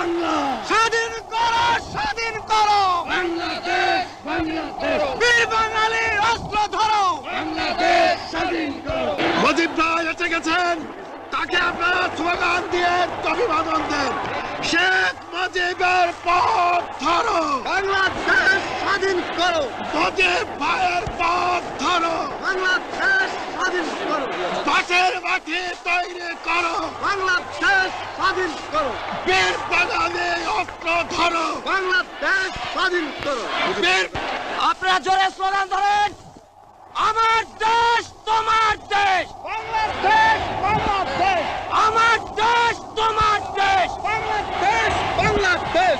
বাংলা। স্বাধীন করো স্বাধীন করো। বাংলাদেশ বাংলাদেশ। বীর বাঙালির অস্ত্র ধরো। বাংলাদেশ স্বাধীন করো। মজিব ভাই এসে গেছেন। তাকে আপনারা স্লোগান দিয়ে অভিবাদন দেন। শেখ মুজিবের পথ ধরো। স্বাধীন করো। মুজিব ভাইয়ের পথ ধরো। বাংলাদেশ স্বাধীন করো। পাশের মাঠে তৈরি করো। বাংলাদেশ স্বাধীন করো। বীর বাঙালি অস্ত্র ধরো। বাংলাদেশ স্বাধীন করো। বীর আপনারা জোরে স্লোগান ধরেন। আমার দেশ তোমার দেশ। বাংলাদেশ বাংলাদেশ আমার দেশ তোমার দেশ। বাংলাদেশ বাংলাদেশ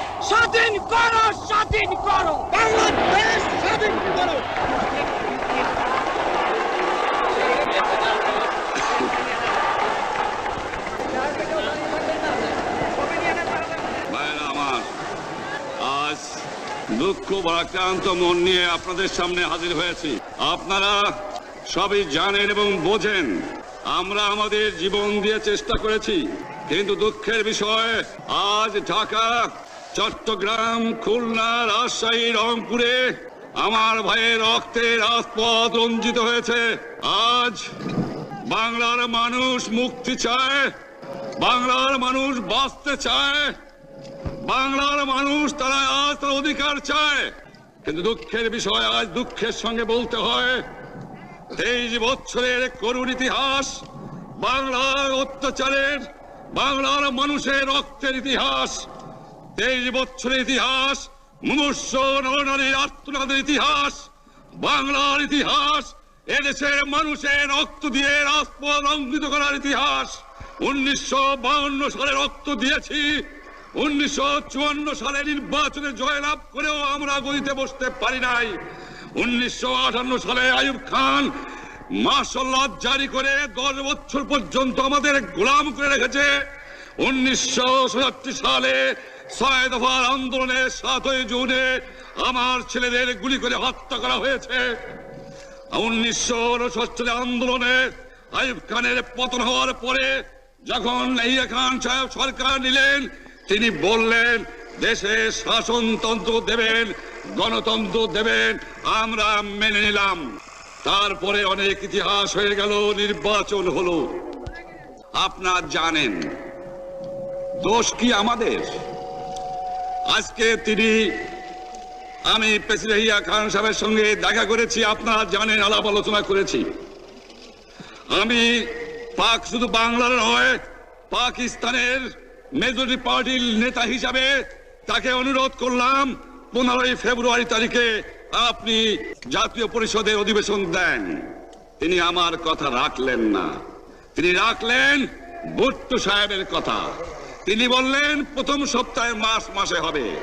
স্বাধীন করো স্বাধীন করো। বাংলাদেশ স্বাধীন করো। আজ দুঃখ ভারাক্রান্ত মন নিয়ে আপনাদের সামনে হাজির হয়েছি। আপনারা সবই জানেন এবং বোঝেন আমরা আমাদের জীবন দিয়ে চেষ্টা করেছি কিন্তু দুঃখের বিষয় আজ ঢাকা চট্টগ্রাম, খুলনা, রাজশাহী, রংপুরে আমার ভাইয়ের রক্তে রাজপথ রঞ্জিত হয়েছে। আজ বাংলার মানুষ মুক্তি চায়, বাংলার মানুষ বাঁচতে চায়, বাংলার মানুষ তারা আজ তার অধিকার চায়। কিন্তু দুঃখের বিষয় আজ দুঃখের সঙ্গে বলতে হয়, তেইশ বছরের করুণ ইতিহাস, বাংলার অত্যাচারের, বাংলার মানুষের রক্তের ইতিহাস। তেইশ বছরের ইতিহাস মুমূর্ষ নরনারীর আত্মনাদের ইতিহাস, বাংলার ইতিহাস, এদেশের মানুষের রক্ত দিয়ে রাজপথ অঙ্কিত করার ইতিহাস। উনিশশো সালে রক্ত দিয়েছি। উনিশশো চুয়ান্ন সালে নির্বাচনে জয়লাভ করেও আমরা গদিতে বসতে পারি নাই। উনিশশো আটান্ন সালে আইয়ুব খান মার্শাল্লাহ জারি করে দশ বছর পর্যন্ত আমাদের গোলাম করে রেখেছে। উনিশশো সাতাত্তর সালে ছয় দফার আন্দোলনে সাতই জুনে আমার ছেলেদের গুলি করে হত্যা করা হয়েছে। উনিশশো উনসত্তরের আন্দোলনে আইব খানের পতন হওয়ার পরে যখন ইয়া খান সাহেব সরকার নিলেন, তিনি বললেন, দেশে শাসনতন্ত্র দেবেন, গণতন্ত্র দেবেন, আমরা মেনে নিলাম। তারপরে অনেক ইতিহাস হয়ে গেল, নির্বাচন হলো। আপনার জানেন দোষ কি আমাদের? আজকে তিনি আমি প্রেসিডেন্ট খান সাহেবের সঙ্গে দেখা করেছি, আপনারা জানেন, আলাপ আলোচনা করেছি। আমি পাক শুধু বাংলার নয়, পাকিস্তানের মেজরিটি পার্টির নেতা হিসাবে তাকে অনুরোধ করলাম, পনেরোই ফেব্রুয়ারি তারিখে আপনি জাতীয় পরিষদের অধিবেশন দেন। তিনি আমার কথা রাখলেন না। তিনি রাখলেন ভুট্টো সাহেবের কথা। তিনি বললেন, প্রথম সপ্তাহে মাস মাসে হবে।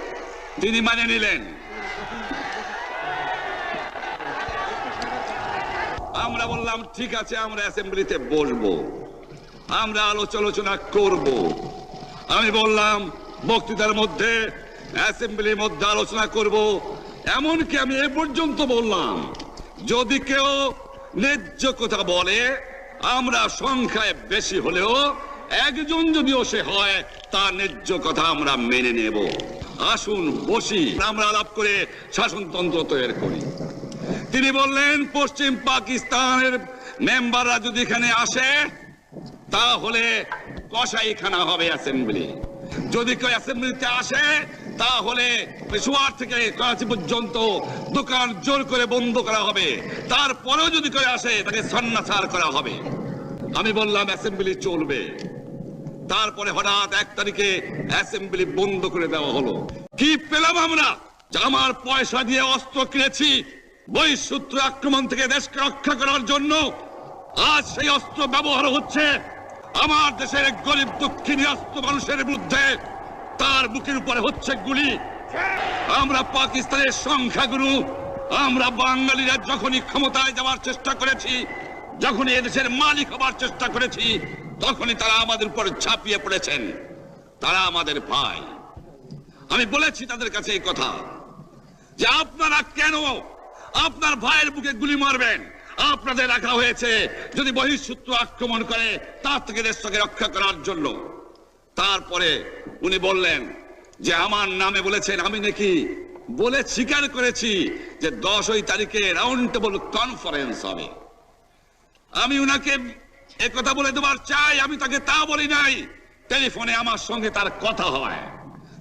তিনি মানে নিলেন। আমরা বললাম, ঠিক আছে, আমরা অ্যাসেম্বলিতে বসবো। আমরা আলোচনা করব। আমি বললাম, বক্তৃতার মধ্যে, অ্যাসেম্বলির মধ্যে আলোচনা করব। এমনকি আমি এ পর্যন্ত বললাম, যদি কেউ ন্যায্য কথা বলে, আমরা সংখ্যায় বেশি হলেও একজন যদিও সে হয়, তার ন্যায্য কথা আমরা মেনে নেব। আসুন, বসি। আমরা আলাপ করে শাসনতন্ত্র তৈরি করি। তিনি বললেন, পশ্চিম পাকিস্তানের মেম্বাররা যদি এখানে আসে, তাহলে কসাইখানা হবে অ্যাসেম্বলি। যদি কেউ অ্যাসেম্বলিতে আসে, তাহলে পেশোয়ার থেকে করাচি পর্যন্ত দোকান জোর করে বন্ধ করা হবে। তারপরেও যদি কেউ আসে, তাকে সন্ন্যাসার করা হবে। আমি বললাম, অ্যাসেম্বলি চলবে। তারপরে হঠাৎ এক তারিখে অ্যাসেম্বলি বন্ধ করে দেওয়া হলো। কি পেলাম আমরা? আমার পয়সা দিয়ে অস্ত্র কিনেছি বহিঃসূত্র আক্রমণ থেকে দেশকে রক্ষা করার জন্য। আজ সেই অস্ত্র ব্যবহার হচ্ছে আমার দেশের গরিব, দুঃখী নিরস্ত মানুষের বিরুদ্ধে। তার বুকের উপরে হচ্ছে গুলি। আমরা পাকিস্তানের সংখ্যাগুরু। আমরা বাঙালিরা যখনই ক্ষমতায় যাওয়ার চেষ্টা করেছি, যখনই এদেশের মালিক হবার চেষ্টা করেছি তখনই তারা আমাদের উপর ঝাঁপিয়ে পড়েছেন। তারা আমাদের ভাই। আমি বলেছি তাদের কাছে এই কথা যে আপনারা কেন আপনার ভাইয়ের বুকে গুলি মারবেন? আপনাদের রাখা হয়েছে যদি বহিঃশত্রু আক্রমণ করে, তার থেকে দেশটাকে রক্ষা করার জন্য। তারপরে উনি বললেন যে আমার নামে বলেছেন, আমি নাকি বলে স্বীকার করেছি যে দশই তারিখে রাউন্ড টেবল কনফারেন্স হবে। আমি উনাকে কথা বলে দেবার চাই, আমি তাকে তা বলি নাই। টেলিফোনে আমার সঙ্গে তার কথা হয়।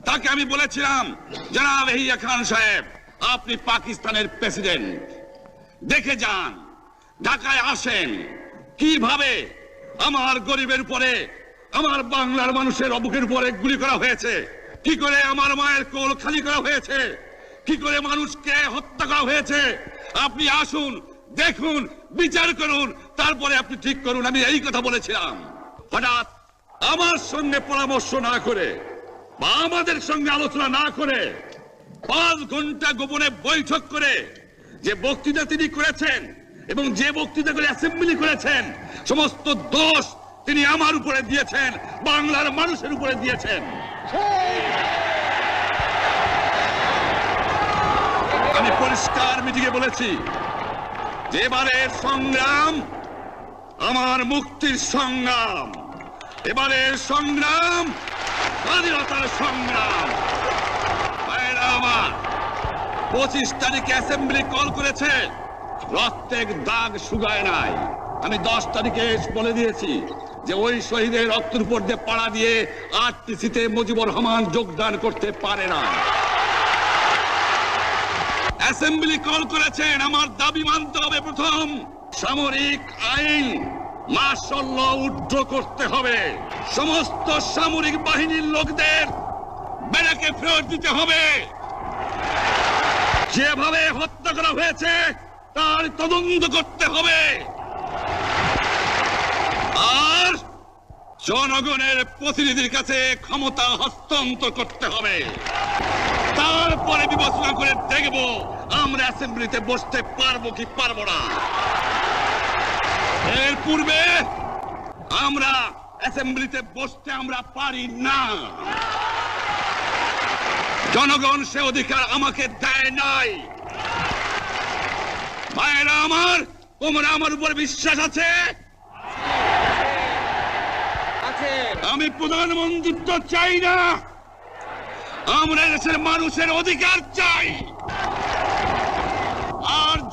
তাকে আমি বলেছিলাম, জনাব হিয়া খান সাহেব, আপনি পাকিস্তানের প্রেসিডেন্ট। দেখে যান, ঢাকায় আসেন। কীভাবে আমার গরিবের উপরে, আমার বাংলার মানুষের অবুকের উপরে গুলি করা হয়েছে? কি করে আমার মায়ের কোল খালি করা হয়েছে? কি করে মানুষকে হত্যা করা হয়েছে? আপনি আসুন দেখুন, বিচার করুন, তারপরে আপনি ঠিক করুন, আমি এই কথা বলেছিলাম। হঠাৎ আমার সঙ্গে পরামর্শ না করে বা আমাদের সঙ্গে আলোচনা না করে পাঁচ ঘণ্টা গোপনে বৈঠক করে যে বক্তৃতা তিনি করেছেন এবং যে বক্তৃতা করে অ্যাসেম্বলি করেছেন, সমস্ত দোষ তিনি আমার উপরে দিয়েছেন, বাংলার মানুষের উপরে দিয়েছেন। আমি পরিষ্কার মিটিংয়ে বলেছি এবারের সংগ্রাম আমার মুক্তির সংগ্রাম। এবারের সংগ্রাম স্বাধীনতার সংগ্রাম। আমার, পঁচিশ তারিখে অ্যাসেম্বলি কল করেছে রক্তের দাগ শুকায় নাই। আমি দশ তারিখে বলে দিয়েছি যে ওই শহীদের রক্তের উপর দিয়ে পাড়া দিয়ে আর আরটিসিতে মুজিবুর রহমান যোগদান করতে পারে না অ্যাসেম্বলি কল করেছেন, আমার দাবি মানতে হবে প্রথম। সামরিক আইন ল উড্র করতে হবে। সমস্ত সামরিক বাহিনীর লোকদের বেড়াকে ফেরত দিতে হবে। যেভাবে হত্যা করা হয়েছে, তার তদন্ত করতে হবে। আর জনগণের প্রতিনিধির কাছে ক্ষমতা হস্তান্তর করতে হবে। তারপরে বিবেচনা করে দেখব আমরা অ্যাসেম্বলিতে বসতে পারব কি পারব না। এর পূর্বে আমরা অ্যাসেম্বলিতে বসতে আমরা পারি না। জনগণ সে অধিকার আমাকে দেয় নাই। ভাইয়েরা আমার তোমরা আমার উপর বিশ্বাস আছে? আমি প্রধানমন্ত্রিত্ব চাই না। আমরা দেশের মানুষের অধিকার চাই।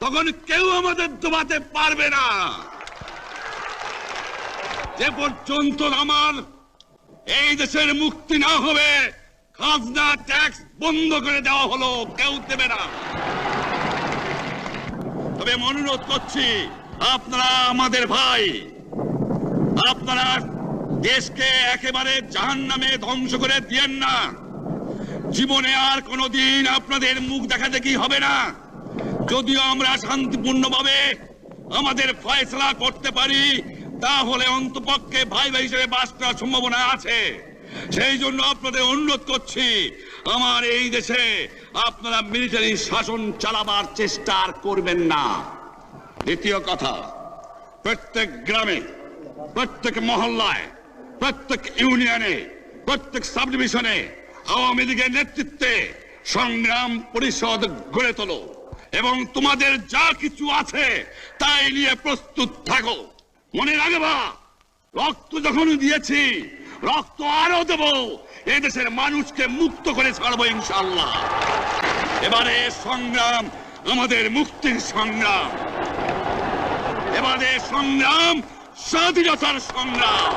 তখন কেউ আমাদের দবাতে পারবে না। যে পর্যন্ত আমার এই দেশের মুক্তি না হবে, খাজনা ট্যাক্স বন্ধ করে দেওয়া হলো, কেউ দেবে না। তবে অনুরোধ করছি, আপনারা আমাদের ভাই, আপনারা দেশকে একেবারে জাহান নামে ধ্বংস করে দিয়েন না। জীবনে আর কোনোদিন আপনাদের মুখ দেখা দেখি হবে না। যদিও আমরা শান্তিপূর্ণভাবে আমাদের ফয়সলা করতে পারি, তাহলে অন্তপক্ষে ভাই ভাই হিসেবে বাস করার সম্ভাবনা আছে। সেই জন্য আপনাদের অনুরোধ করছি, আমার এই দেশে আপনারা মিলিটারি শাসন চালাবার চেষ্টা আর করবেন না। দ্বিতীয় কথা, প্রত্যেক গ্রামে, প্রত্যেক মহল্লায়, প্রত্যেক ইউনিয়নে, প্রত্যেক সাবডিভিশনে আওয়ামী লীগের নেতৃত্বে সংগ্রাম পরিষদ গড়ে তোলো। এবং তোমাদের যা কিছু আছে, তাই নিয়ে প্রস্তুত থাকো। মনে রাখবা, রক্ত যখন দিয়েছি, রক্ত আরও দেব দেশের মানুষকে মুক্ত করে ছাড়বো ইনশাল্লাহ এবারে সংগ্রাম, আমাদের মুক্তির সংগ্রাম। এবারে সংগ্রাম, স্বাধীনতার সংগ্রাম।